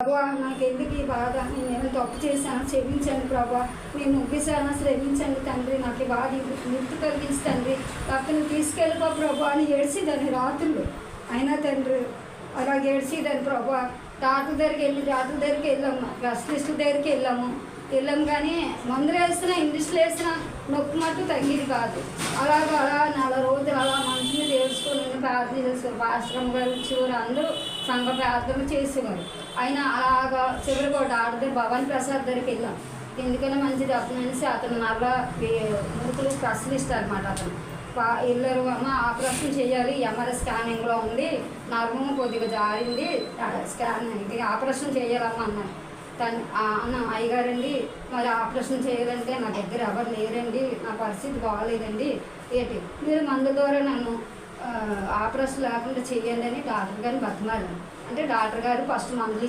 ప్రభా నాకు ఎందుకు ఈ బాధ? నేను తప్పు చేశాను? క్షమించండి ప్రభా. నేను ముగ్గిసాను శ్రమించండి తండ్రి. నాకు ఈ బాధ ముక్తి కలిగించి తండ్రి. కాకపోతే తీసుకెళ్ళిపో ప్రభా అని ఏడ్చిదని రాత్రులు. అయినా తండ్రి అలా ఏడ్చిదని ప్రభా. తాత దగ్గరికి వెళ్ళి డాక్టర్ దగ్గరికి వెళ్ళాము స్పెషలిస్ట్ దగ్గరికి వెళ్ళాము. వెళ్ళాం కానీ మందులు వేసినా ఇంగ్లీష్లో వేసినా నొప్పి మట్టు తగ్గిది కాదు. అలాగ అలా నెల రోజులు అలా ప్రార్థన చేసేవారు పాశ్రమ గారు చివరి అందరూ సంఘ ప్రార్థన చేసేవారు. అయినా అలాగా చివరికి ఒక డాక్టర్ భవన్ ప్రసాద్ దగ్గరికి వెళ్ళాం. ఎందుకైనా మంచిది అతను అనేసి అతను నల్ల మురుకులు స్పెషలిస్ట్ అనమాట అతను. వెళ్ళరు అమ్మ ఆపరేషన్ చేయాలి ఎంఆర్ఐ స్కానింగ్లో ఉంది నర్మం కొద్దిగా జారింది స్కానింగ్ ఆపరేషన్ చేయాలమ్మా అన్నారు. తను అన్న అయ్యగారండి మరి ఆపరేషన్ చేయాలంటే నా దగ్గర ఎవరు లేరండి నా పరిస్థితి బాగాలేదండి ఏంటి? మీరు మందు ద్వారా నన్ను ఆపరేషన్ లేకుండా చేయండి అని డాక్టర్ గారిని బతిమారు అంటే డాక్టర్ గారు ఫస్ట్ మందులు